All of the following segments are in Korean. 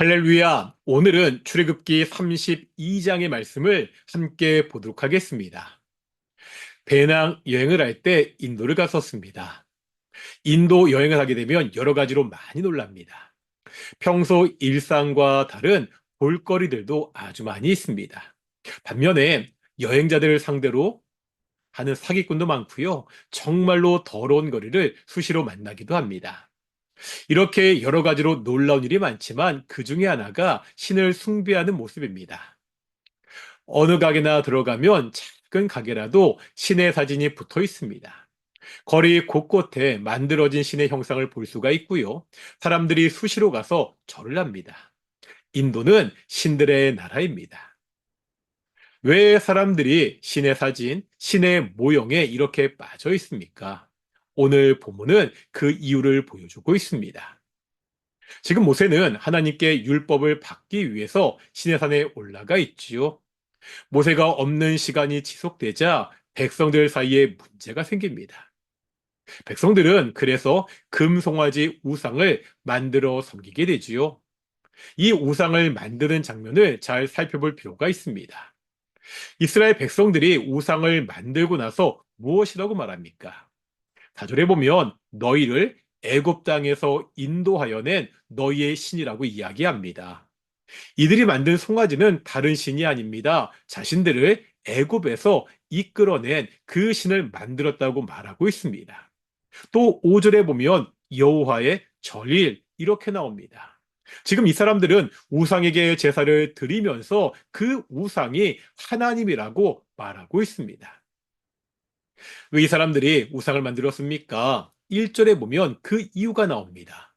할렐루야! 오늘은 출애굽기 32장의 말씀을 함께 보도록 하겠습니다. 배낭 여행을 할 때 인도를 갔었습니다. 인도 여행을 하게 되면 여러 가지로 많이 놀랍니다. 평소 일상과 다른 볼거리들도 아주 많이 있습니다. 반면에 여행자들을 상대로 하는 사기꾼도 많고요. 정말로 더러운 거리를 수시로 만나기도 합니다. 이렇게 여러 가지로 놀라운 일이 많지만 그 중에 하나가 신을 숭배하는 모습입니다. 어느 가게나 들어가면 작은 가게라도 신의 사진이 붙어 있습니다. 거리 곳곳에 만들어진 신의 형상을 볼 수가 있고요. 사람들이 수시로 가서 절을 합니다. 인도는 신들의 나라입니다. 왜 사람들이 신의 사진, 신의 모형에 이렇게 빠져 있습니까? 오늘 본문은 그 이유를 보여주고 있습니다. 지금 모세는 하나님께 율법을 받기 위해서 신의 산에 올라가 있지요. 모세가 없는 시간이 지속되자 백성들 사이에 문제가 생깁니다. 백성들은 그래서 금송아지 우상을 만들어 섬기게 되지요. 이 우상을 만드는 장면을 잘 살펴볼 필요가 있습니다. 이스라엘 백성들이 우상을 만들고 나서 무엇이라고 말합니까? 4절에 보면 너희를 애굽 땅에서 인도하여 낸 너희의 신이라고 이야기합니다. 이들이 만든 송아지는 다른 신이 아닙니다. 자신들을 애굽에서 이끌어낸 그 신을 만들었다고 말하고 있습니다. 또 5절에 보면 여호와의 절일 이렇게 나옵니다. 지금 이 사람들은 우상에게 제사를 드리면서 그 우상이 하나님이라고 말하고 있습니다. 왜 이 사람들이 우상을 만들었습니까? 1절에 보면 그 이유가 나옵니다.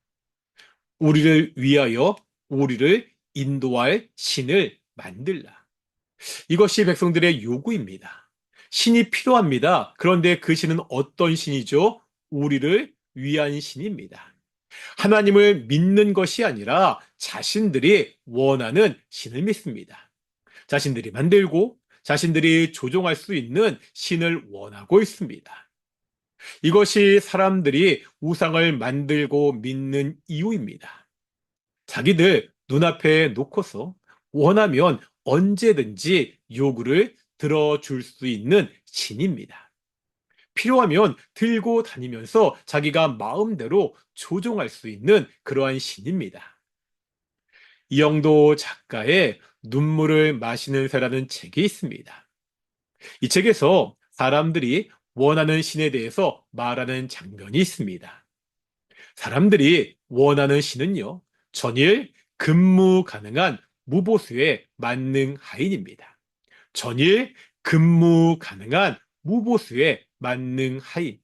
우리를 위하여 우리를 인도할 신을 만들라. 이것이 백성들의 요구입니다. 신이 필요합니다. 그런데 그 신은 어떤 신이죠? 우리를 위한 신입니다. 하나님을 믿는 것이 아니라 자신들이 원하는 신을 믿습니다. 자신들이 만들고 자신들이 조종할 수 있는 신을 원하고 있습니다. 이것이 사람들이 우상을 만들고 믿는 이유입니다. 자기들 눈앞에 놓고서 원하면 언제든지 요구를 들어줄 수 있는 신입니다. 필요하면 들고 다니면서 자기가 마음대로 조종할 수 있는 그러한 신입니다. 이영도 작가의 눈물을 마시는 새라는 책이 있습니다. 이 책에서 사람들이 원하는 신에 대해서 말하는 장면이 있습니다. 사람들이 원하는 신은요, 전일 근무 가능한 무보수의 만능 하인입니다. 전일 근무 가능한 무보수의 만능 하인.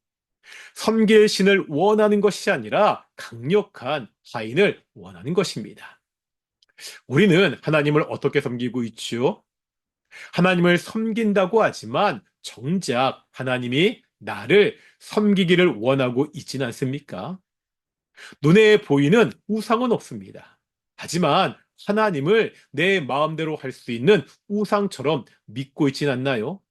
섬길 신을 원하는 것이 아니라 강력한 하인을 원하는 것입니다. 우리는 하나님을 어떻게 섬기고 있지요? 하나님을 섬긴다고 하지만 정작 하나님이 나를 섬기기를 원하고 있지는 않습니까? 눈에 보이는 우상은 없습니다. 하지만 하나님을 내 마음대로 할 수 있는 우상처럼 믿고 있진 않나요?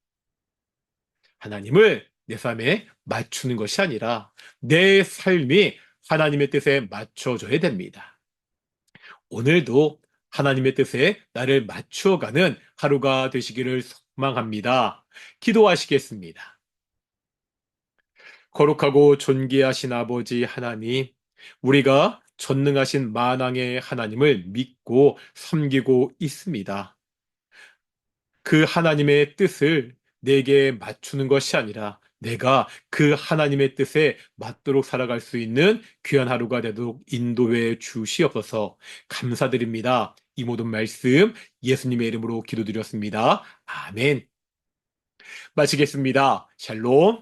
하나님을 내 삶에 맞추는 것이 아니라 내 삶이 하나님의 뜻에 맞춰져야 됩니다. 오늘도 하나님의 뜻에 나를 맞추어가는 하루가 되시기를 소망합니다. 기도하시겠습니다. 거룩하고 존귀하신 아버지 하나님, 우리가 전능하신 만왕의 하나님을 믿고 섬기고 있습니다. 그 하나님의 뜻을 내게 맞추는 것이 아니라 내가 그 하나님의 뜻에 맞도록 살아갈 수 있는 귀한 하루가 되도록 인도해 주시옵소서 감사드립니다. 이 모든 말씀 예수님의 이름으로 기도드렸습니다. 아멘. 마치겠습니다. 샬롬.